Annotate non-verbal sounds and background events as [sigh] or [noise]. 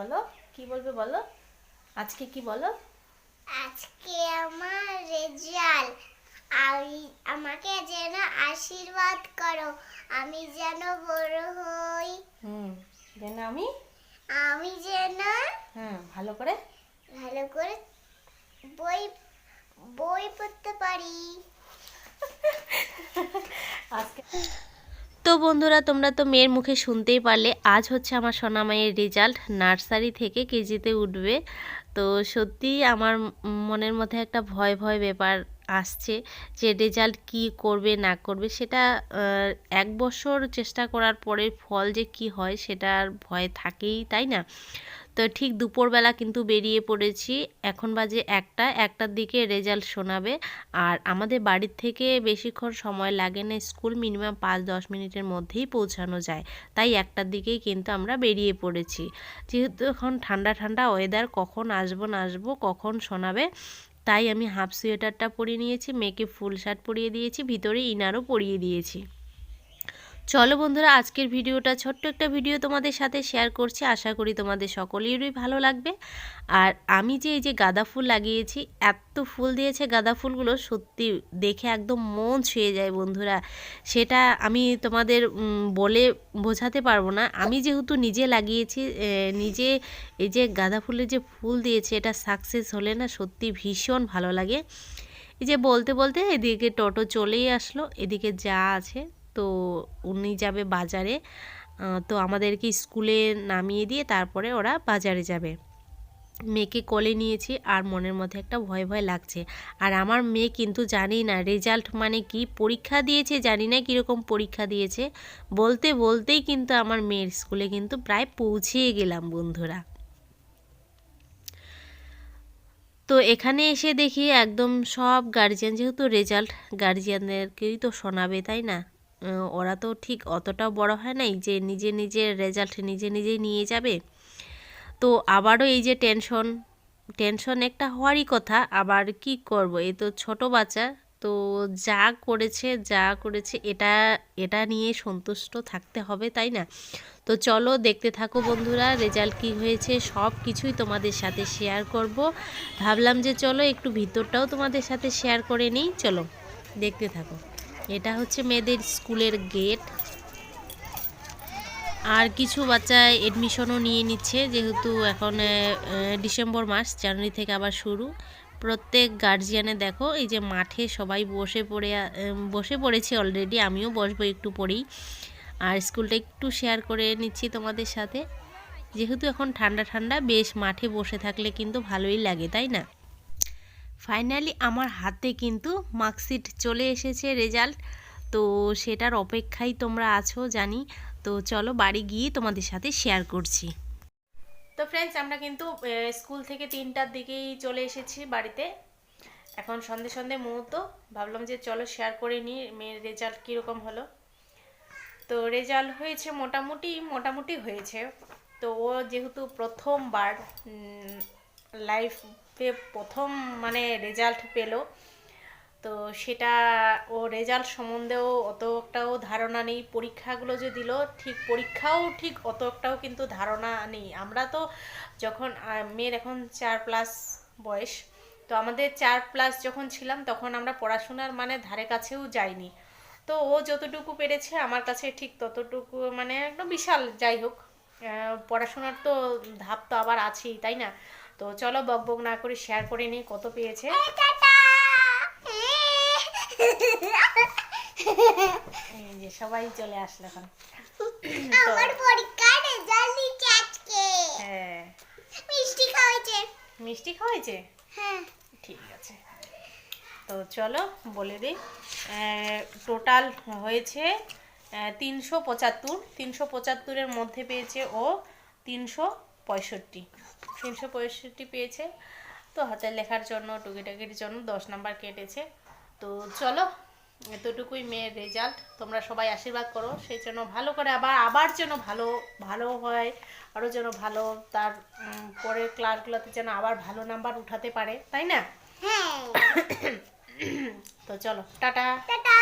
বলো? কি বলবে বলো? আজকে কি বলো? আজকে আমার রেজাল্ট। আমি আমাকে যেন আশীর্বাদ করো। আমি যেন বড় হই। হুম যেন আমি আমি যেন হ্যাঁ ভালো করে ভালো করে বই বই পড়তে পারি। আজকে তো বন্ধুরা, তোমরা তো মেয়ের মুখে শুনতেই পারলে, আজ হচ্ছে আমার সোনামাইয়ের রেজাল্ট নার্সারি থেকে কেজিতে উঠবে। তো সত্যি আমার মনের মধ্যে একটা ভয় ভয় ব্যাপার আসছে যে রেজাল্ট কি করবে, না করবে, সেটা এক বছর চেষ্টা করার পরে ফল যে কি হয় সেটার ভয় থাকেই, তাই না? তো ঠিক দুপুরবেলা কিন্তু বেরিয়ে পড়েছি। এখন বাজে একটা, একটার দিকে রেজাল্ট শোনাবে। আর আমাদের বাড়ির থেকে বেশিক্ষণ সময় লাগে না, স্কুল মিনিমাম পাঁচ দশ মিনিটের মধ্যেই পৌঁছানো যায়। তাই একটার দিকেই কিন্তু আমরা বেরিয়ে পড়েছি। যেহেতু এখন ঠান্ডা ঠান্ডা ওয়েদার কখন আসব, না আসব, কখন শোনাবে তাই আমি হাফ সোয়েটারটা পরিয়ে নিয়েছি, মেয়েকে ফুল শার্ট পরিয়ে দিয়েছি, ভিতরে ইনারও পরিয়ে দিয়েছি। চলো বন্ধুরা, আজকের ভিডিওটা ছোট্ট একটা ভিডিও তোমাদের সাথে শেয়ার করছি। আশা করি তোমাদের সকলেরই ভালো লাগবে। আর আমি যে এই যে গাঁদা ফুল লাগিয়েছি, এত ফুল দিয়েছে গাঁদা ফুলগুলো, সত্যি দেখে একদম মন ছুঁয়ে যায় বন্ধুরা। সেটা আমি তোমাদের বলে বোঝাতে পারব না। আমি যেহেতু নিজে লাগিয়েছি নিজে এই যে গাঁদা ফুলের যে ফুল দিয়েছে, এটা সাকসেস হলে না সত্যি ভীষণ ভালো লাগে। এই যে বলতে বলতে এদিকে টোটো চলেই আসলো, এদিকে যা আছে তো উনি যাবে বাজারে তো আমাদেরকে স্কুলে নামিয়ে দিয়ে তারপরে ওরা বাজারে যাবে। মেয়েকে কোলে নিয়েছি আর মনের মধ্যে একটা ভয় ভয় লাগছে। আর আমার মেয়ে কিন্তু জানি না রেজাল্ট মানে কি, পরীক্ষা দিয়েছে, জানি না কীরকম পরীক্ষা দিয়েছে। বলতে বলতেই কিন্তু আমার মেয়ের স্কুলে কিন্তু প্রায় পৌঁছিয়ে গেলাম বন্ধুরা। তো এখানে এসে দেখি একদম সব গার্জিয়ান যেহেতু রেজাল্ট গার্জিয়ানদেরকেই তো শোনাবে, তাই না? ওরা তো ঠিক অতটাও বড় হয় নাই যে নিজে নিজে রেজাল্ট নিজে নিজেই নিয়ে যাবে। তো আবারও এই যে টেনশন টেনশন একটা হওয়ারই কথা, আবার কি করব? এই তো ছোট বাচ্চা, তো যা করেছে যা করেছে, এটা এটা নিয়ে সন্তুষ্ট থাকতে হবে, তাই না? তো চলো দেখতে থাকো বন্ধুরা রেজাল্ট কি হয়েছে, সব কিছুই তোমাদের সাথে শেয়ার করব। ভাবলাম যে চলো একটু ভিতরটাও তোমাদের সাথে শেয়ার করে নিই, চলো দেখতে থাকো। এটা হচ্ছে মেয়েদের স্কুলের গেট। আর কিছু বাচ্চা এডমিশনও নিয়ে নিচ্ছে, যেহেতু এখন ডিসেম্বর মাস, জানুয়ারি থেকে আবার শুরু। প্রত্যেক গার্জিয়ানে দেখো, এই যে মাঠে সবাই বসে পড়ে বসে পড়েছে অলরেডি আমিও বসবো একটু পরেই। আর স্কুলটা একটু শেয়ার করে নিচ্ছি তোমাদের সাথে। যেহেতু এখন ঠান্ডা ঠান্ডা, বেশ মাঠে বসে থাকলে কিন্তু ভালোই লাগে, তাই না? ফাইনালি আমার হাতে কিন্তু মার্কশিট চলে এসেছে রেজাল্ট তো সেটার অপেক্ষায় তোমরা আছো, জানি। তো চলো বাড়ি গিয়ে তোমাদের সাথে শেয়ার করছি। তো ফ্রেন্ডস আমরা কিন্তু স্কুল থেকে তিনটার দিকেই চলে এসেছি বাড়িতে। এখন সন্ধে সন্ধে মুহূর্ত। ভাবলাম যে চলো শেয়ার করে নিই, মেয়ের রেজাল্ট কীরকম হলো। তো রেজাল্ট হয়েছে মোটামুটি মোটামুটি হয়েছে। তো ও যেহেতু প্রথমবার লাইফে প্রথম মানে রেজাল্ট পেল। তো সেটা ও রেজাল্ট সম্বন্ধেও অত একটাও ধারণা নেই। পরীক্ষাগুলো যে দিল, ঠিক পরীক্ষাও ঠিক অত একটাও কিন্তু ধারণা নেই। আমরা তো যখন মেয়ের এখন চার প্লাস বয়স, তো আমাদের চার প্লাস যখন ছিলাম, তখন আমরা পড়াশোনার মানে ধারে কাছেও যাইনি। তো ও যতটুকু পেরেছে, আমার কাছে ঠিক ততটুকু মানে একদম বিশাল। যাই হোক পড়াশোনার তো ধাপ তো আবার আছেই, তাই না? তো চলো বক বক না করে শেয়ার করে নিই কত পেয়েছে। এই যে সবাই চলে আসলো এখন। আমার পরীক্ষার রেজাল্ট দিচ্ছে আজকে। হ্যাঁ। মিষ্টি খাওয়াইছে। মিষ্টি খাওয়াইছে? হ্যাঁ। ঠিক আছে। তো চলো বলে দিই টোটাল হয়েছে তিনশো পঁচাত্তর। তিনশো পঁচাত্তরের মধ্যে পেয়েছে ও তিনশো পঁয়ষট্টি। তিনশো পঁয়ষট্টি পেয়েছে। তো হাতে লেখার জন্য টুকিটাকির জন্য দশ নাম্বার কেটেছে। তো চলো এতটুকুই মেয়ের রেজাল্ট তোমরা সবাই আশীর্বাদ করো। সেই জন্য ভালো করে আবার আবার যেন ভালো ভালো হয় আরও যেন ভালো তার পরের ক্লাসগুলোতে যেন আবার ভালো নাম্বার উঠাতে পারে। তাই না? হ্যাঁ। [coughs] তো চলো টাটা। টাটা।